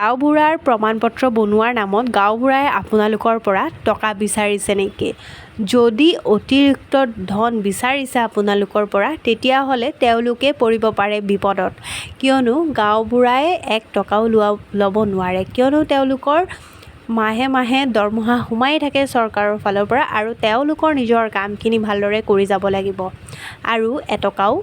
গাঁওবুঢ়াৰ প্ৰমাণপত্ৰ বনোৱাৰ নামত গাঁওবুঢ়াই আপোনালোকৰ পৰা টকা বিচাৰিছে নেকি? যদি অতিৰিক্ত ধন বিচাৰিছে আপোনালোকৰ পৰা তেতিয়াহ'লে তেওঁলোকে পৰিব পাৰে বিপদত। কিয়নো গাঁওবুঢ়াই এক টকাও লোৱা ল'ব নোৱাৰে। কিয়নো তেওঁলোকৰ মাহে মাহে দৰমহা সোমাই থাকে চৰকাৰৰ ফালৰ পৰা আৰু তেওঁলোকৰ নিজৰ কামখিনি ভালদৰে কৰি যাব লাগিব। আৰু এটকাও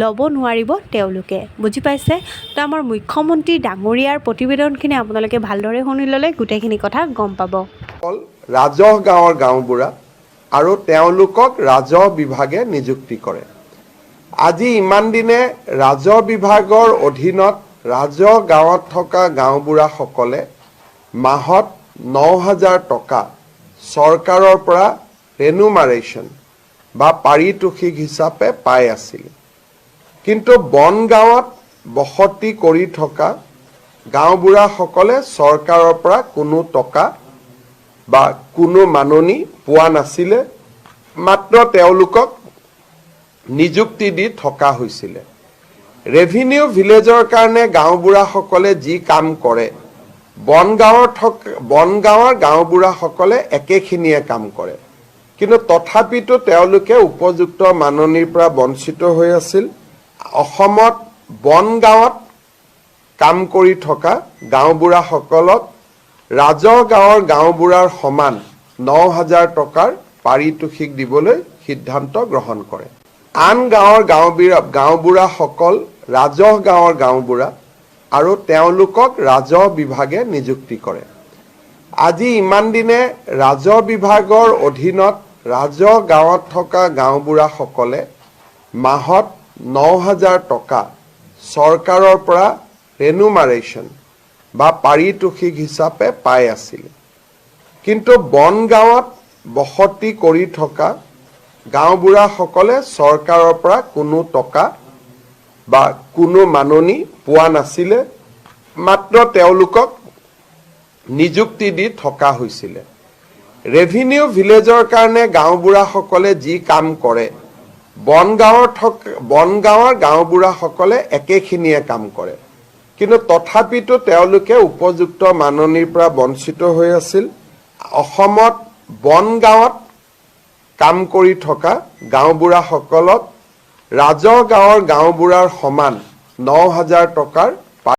ল'ব নোৱাৰিব তেওঁলোকে। বুজি পাইছে? তো আমাৰ মুখ্যমন্ত্ৰী ডাঙৰীয়াৰ প্ৰতিবেদনখিনি আপোনালোকে ভালদৰে শুনি ল'লে গোটেইখিনি কথা গম পাব। ৰাজহ গাঁৱৰ গাঁওবুঢ়া আৰু তেওঁলোকক ৰাজহ বিভাগে নিযুক্তি কৰে। আজি ইমান দিনে ৰাজহ বিভাগৰ অধীনত ৰাজহ গাঁৱত থকা গাঁওবুঢ়াসকলে মাহত ন হাজাৰ টকা চৰকাৰৰ পৰা ৰেনুমাৰেশ্যন বা পাৰিতোষিক হিচাপে পাই আছিল। কিন্তু বন গাঁৱত বসতি কৰি থকা গাঁওবুঢ়াসকলে চৰকাৰৰ পৰা কোনো টকা বা কোনো মাননি পোৱা নাছিলে মাত্ৰ তেওঁলোকক নিযুক্তি দি থকা হৈছিলে। ৰেভিনিউ ভিলেজৰ কাৰণে গাঁওবুঢ়াসকলে যি কাম কৰে বন গাঁৱৰ থকা বন গাঁৱৰ গাঁওবুঢ়াসকলে একেখিনিয়ে কাম কৰে। কিন্তু তথাপিতো তেওঁলোকে উপযুক্ত মাননিৰ পৰা বঞ্চিত হৈ আছিল। অসমত বন গাঁৱত কাম কৰি থকা গাঁওবুঢ়াসকলক ৰাজহ গাঁৱৰ গাঁওবুঢ়াৰ সমান ন হাজাৰ টকাৰ পাৰিতোষিক দিবলৈ সিদ্ধান্ত গ্ৰহণ কৰে। আন গাঁৱৰ গাঁওবুঢ়া গাঁওবুঢ়াসকল ৰাজহ গাঁৱৰ গাঁওবুঢ়া আৰু তেওঁলোকক ৰাজহ বিভাগে নিযুক্তি কৰে। আজি ইমান দিনে ৰাজহ বিভাগৰ অধীনত ৰাজহ গাঁৱত থকা গাঁওবুঢ়াসকলে মাহত ন হাজাৰ টকা চৰকাৰৰ পৰা ৰেনুমাৰেশ্যন বা পাৰিতোষিক হিচাপে পাই আছিল। কিন্তু বন গাঁৱত বসতি কৰি থকা গাঁওবুঢ়াসকলে চৰকাৰৰ পৰা কোনো টকা বা কোনো মাননি পোৱা নাছিলে মাত্ৰ তেওঁলোকক নিযুক্তি দি থকা হৈছিলে। ৰেভিনিউ ভিলেজৰ কাৰণে গাঁওবুঢ়াসকলে যি কাম কৰে বন গাঁৱৰ থকা বন গাঁৱৰ গাঁওবুঢ়াসকলে একেখিনিয়ে কাম কৰে। কিন্তু তথাপিতো তেওঁলোকে উপযুক্ত মাননিৰ পৰা বঞ্চিত হৈ আছিল। অসমত বন গাঁৱত কাম কৰি থকা গাঁওবুঢ়াসকলক ৰাজহ গাঁৱৰ গাঁওবুঢ়াৰ সমান ন হাজাৰ টকাৰ